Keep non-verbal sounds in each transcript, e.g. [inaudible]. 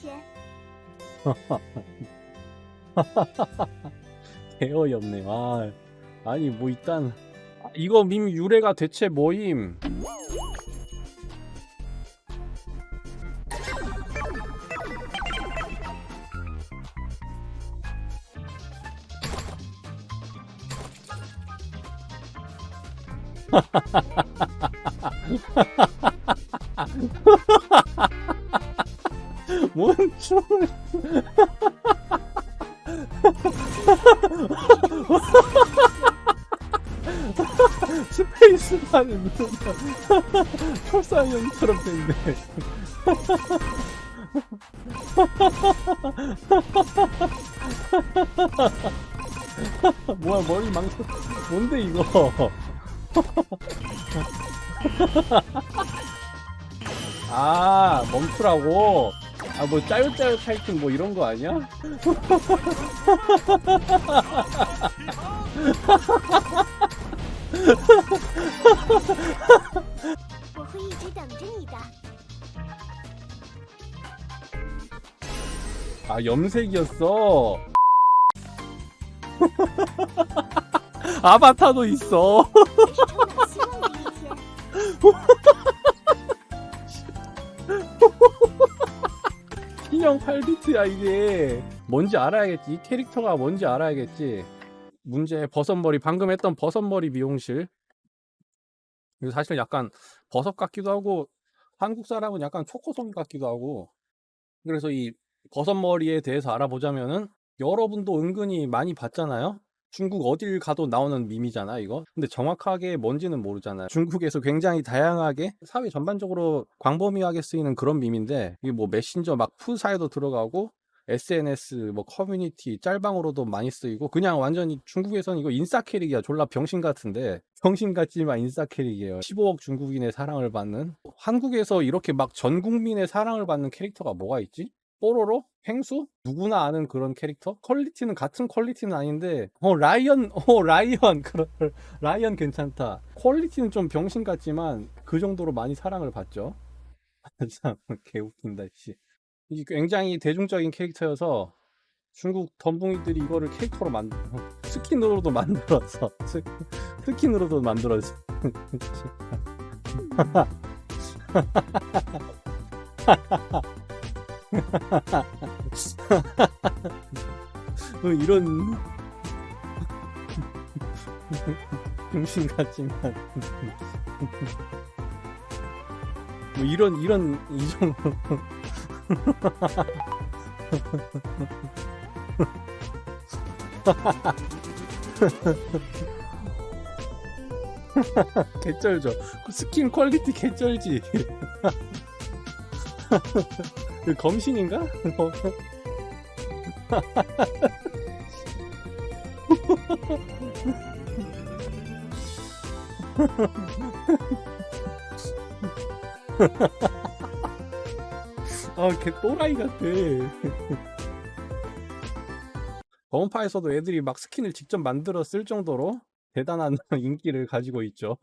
天。 [laughs] 개어이없네. 아, 아니 뭐 일단 아, 이거 밈 유래가 대체 뭐임? [laughs] 스페이스바는 초사형처럼 [laughs] 됐네. [laughs] 뭐야 머리 망쳐 뭔데 이거 [laughs] 아 멈추라고 아 뭐 짜요짜요 타이팅 뭐 이런 거 아니야? 뭐 아 염색이었어. [laughs] 아바타도 있어. [laughs] 신형 8비트야 이게. 뭔지 알아야겠지. 이 캐릭터가 뭔지 알아야겠지. 문제 버섯머리 방금 했던 버섯머리 미용실. 이거 사실 약간 버섯 같기도 하고 한국 사람은 약간 초코송이 같기도 하고. 그래서 이 버섯머리에 대해서 알아보자면은 여러분도 은근히 많이 봤잖아요? 중국 어딜 가도 나오는 밈이잖아 이거. 근데 정확하게 뭔지는 모르잖아요. 중국에서 굉장히 다양하게 사회 전반적으로 광범위하게 쓰이는 그런 밈인데 이게 뭐 메신저 막 푸사에도 들어가고 SNS 뭐 커뮤니티 짤방으로도 많이 쓰이고 그냥 완전히 중국에서는 이거 인싸 캐릭이야 졸라 병신 같은데 병신 같지만 인싸 캐릭이에요 15억 중국인의 사랑을 받는 한국에서 이렇게 막 전 국민의 사랑을 받는 캐릭터가 뭐가 있지? 뽀로로? 펭수? 누구나 아는 그런 캐릭터? 퀄리티는 같은 퀄리티는 아닌데 어 라이언 [laughs] 어 라이언 그런 라이언 괜찮다 퀄리티는 좀 병신 같지만 그 정도로 많이 사랑을 받죠 [laughs] 참 개웃긴다 씨 이게 굉장히 대중적인 캐릭터여서 중국 덤붕이들이 이거를 캐릭터로 만 [laughs] 스킨으로도 만들었어 스, 스킨으로도 만들었어 어, 이런 병신 같지만 뭐 이런 이런 이 정 [laughs] 개쩔죠 그 스킨 퀄리티 개쩔지 그 [laughs] 검신인가? [laughs] 아, 걔 또라이 같아. [laughs] 범파에서도 애들이 막 스킨을 직접 만들어 쓸 정도로 대단한 [laughs] 인기를 가지고 있죠.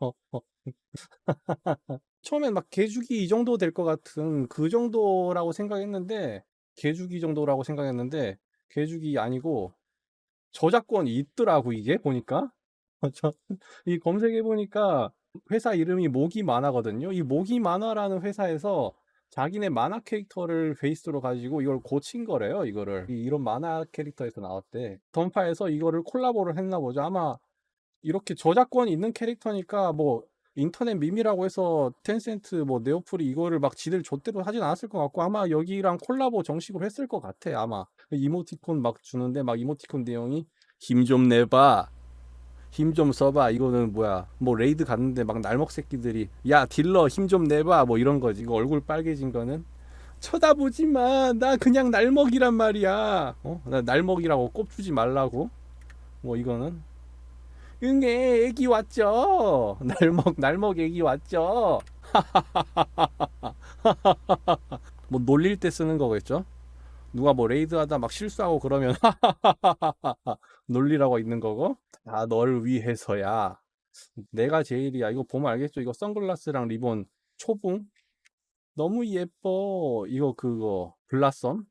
[laughs] 처음엔 막 개주기 이 정도 될 것 같은 그 정도라고 생각했는데 개주기 정도라고 생각했는데 개주기 아니고 저작권이 있더라고 이게 보니까 저- 이 검색해 보니까 회사 이름이 모기 만화거든요. 이 모기 만화라는 회사에서 자기네 만화 캐릭터를 베이스로 가지고 이걸 고친 거래요. 이거를 이- 이런 만화 캐릭터에서 나왔대. 던파에서 이거를 콜라보를 했나 보죠. 아마 이렇게 저작권이 있는 캐릭터니까 뭐 인터넷 밈이라고 해서 텐센트 뭐 네오플이 이거를 막 지들 좆대로 하진 않았을 것 같고 아마 여기랑 콜라보 정식으로 했을 것 같아 아마 이모티콘 막 주는데 막 이모티콘 내용이 힘 좀 내봐 힘 좀 써봐. 이거는 뭐야. 뭐 레이드 갔는데 막 날먹 새끼들이 야 딜러 힘 좀 내봐. 뭐 이런 거지. 이거 얼굴 빨개진 거는. 쳐다보지 마 나 그냥 날먹이란 말이야. 어 나 날먹이라고 꼽주지 말라고. 뭐 이거는. 응애 애기 왔죠? [laughs] 날먹 날먹 애기 왔죠? [laughs] 뭐 놀릴 때 쓰는 거겠죠 누가 뭐 레이드하다 막 실수하고 그러면 [laughs] 놀리라고 있는 거고 다널 위해서야 내가 제일이야 이거 보면 알겠죠 이거 선글라스랑 리본 초붕 너무 예뻐. 이거 그거 블라썸.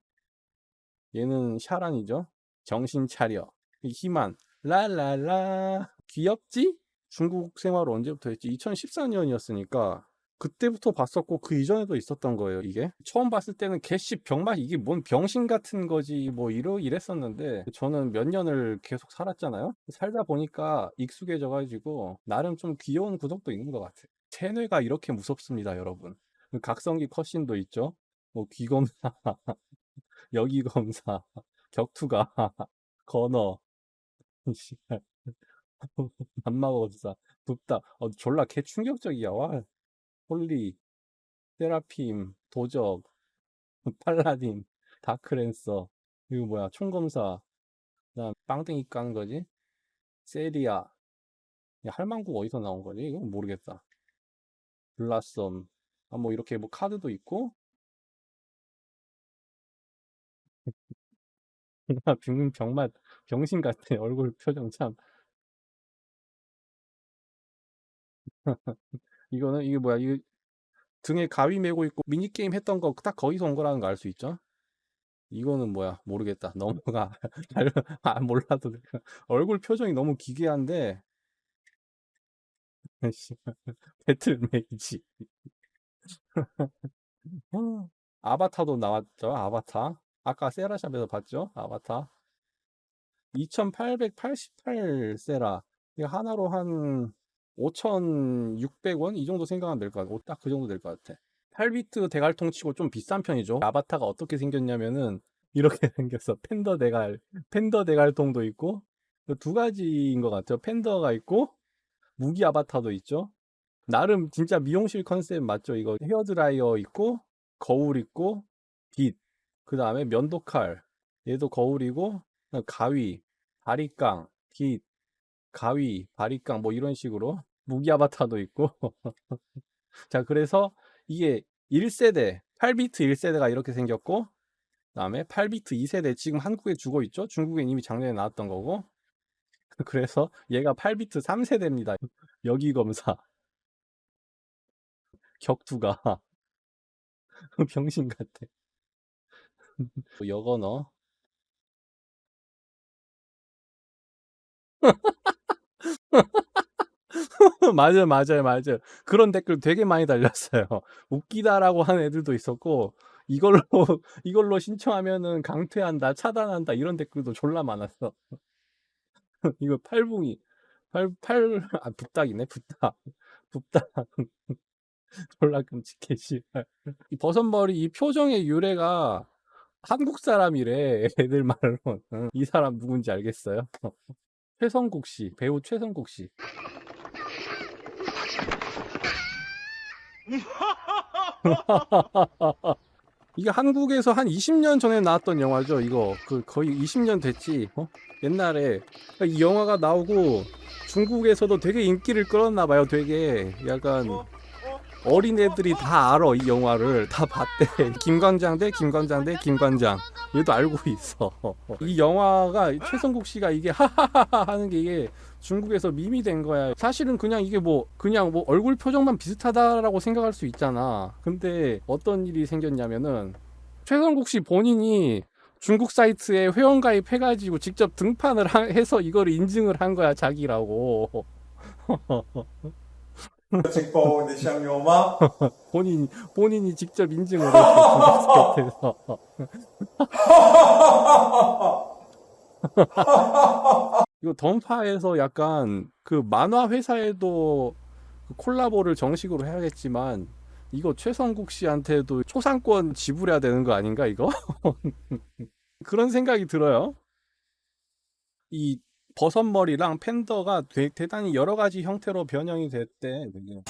얘는 샤란이죠. 정신 차려. 이 희만. 라라라. 귀엽지? 중국 생활을 언제부터 했지? 2014년이었으니까 그때부터 봤었고 그 이전에도 있었던 거예요. 이게 처음 봤을 때는 개씨 병맛 이게 뭔 병신 같은 거지 뭐 이러 이랬었는데 저는 몇 년을 계속 살았잖아요. 살다 보니까 익숙해져 가지고 나름 좀 귀여운 구석도 있는 것 같아요. 체뇌가 이렇게 무섭습니다, 여러분. 각성기 컷신도 있죠. 뭐 귀검사, [laughs] 여기검사, 격투가, [laughs] 건어. [laughs] 안마검사, 붓다. 어, 졸라 개 충격적이야. 와. 홀리, 세라핌, 도적, [laughs] 팔라딘, 다크랜서, 이거 뭐야, 총검사, 그다음 빵댕이 깐 거지? 세리아, 야, 할망구 어디서 나온 거지? 이건 모르겠다. 블라썸, 아, 뭐 이렇게 뭐 카드도 있고, [laughs] 병, 병맛, 병신 같아. [laughs] 얼굴 표정 참. 이거는, 이게 뭐야, 이게 등에 가위 메고 있고 미니 게임 했던 거 딱 거기서 온 거라는 거 알 수 있죠? 이거는 뭐야, 모르겠다. [laughs] 넘어가. 잘, 아, 몰라도 돼. [laughs] 얼굴 표정이 너무 기괴한데, [laughs] 씨, 배틀 메이지. 어, 아바타도 나왔죠, 아바타. 아까 세라샵에서 봤죠, 아바타. 2888 세라. 이거 하나로 한 5,600원? 이 정도 생각하면 될 것 같아. 딱 그 정도 될 것 같아. 8비트 대갈통 치고 좀 비싼 편이죠. 아바타가 어떻게 생겼냐면은 이렇게 [laughs] 생겼어. 팬더 대갈, 팬더 대갈통도 있고 두 가지인 것 같아요. 팬더가 있고 무기 아바타도 있죠. 나름 진짜 미용실 컨셉 맞죠? 이거 헤어 드라이어 있고 거울 있고 빛, 그 다음에 면도칼, 얘도 거울이고 가위, 바리깡, 빛, 가위, 바리깡 뭐 이런 식으로 무기 아바타도 있고. [laughs] 자 그래서 이게 1세대 8비트 1세대가 이렇게 생겼고 그다음에 8비트 2세대 지금 한국에 주고 있죠? 중국엔 이미 작년에 나왔던 거고. [laughs] 그래서 얘가 8비트 3세대입니다. [laughs] 여기 검사. 격투가. 병신 같아. 여건어 [laughs] 맞아요, 맞아요, 맞아요. 그런 댓글 되게 많이 달렸어요. [laughs] 웃기다라고 하는 애들도 있었고, 이걸로, [laughs] 이걸로 신청하면은 강퇴한다, 차단한다, 이런 댓글도 졸라 많았어. 이거 팔붕이, 팔, 팔, 아, 붓닥이네, 붓닥. 붓닥. 졸라 끔찍해, 씨발. 이 버선머리 이 표정의 유래가 한국 사람이래, 애들 말로. 응, 이 사람 누군지 알겠어요? 최성국 씨, 배우 최성국 씨. [laughs] 이게 한국에서 한 20년 전에 나왔던 영화죠. 이거 그 거의 20년 됐지. 어? 옛날에 이 영화가 나오고 중국에서도 되게 인기를 끌었나 봐요. 되게 약간 어린애들이 다 알아 이 영화를 다 봤대. [laughs] 김광장 대 김광장 대 김광장. 얘도 알고 있어. 이 영화가 최성국 씨가 이게 하하하하 하는 게 이게 중국에서 밈이 된 거야. 사실은 그냥 이게 뭐 그냥 뭐 얼굴 표정만 비슷하다라고 생각할 수 있잖아. 근데 어떤 일이 생겼냐면은 최성국 씨 본인이 중국 사이트에 회원 가입해가지고 직접 등판을 하- 해서 이거를 인증을 한 거야 자기라고. [laughs] 직봉 내 시향 요마 본인 본인이 직접 인증을 했어. [laughs] 이거 던파에서 약간 그 만화 회사에도 그 콜라보를 정식으로 해야겠지만 이거 최성국 씨한테도 초상권 지불해야 되는 거 아닌가 이거? [laughs] 그런 생각이 들어요. 이 버섯머리랑 팬더가 되- 대단히 여러 가지 형태로 변형이 됐대. empty.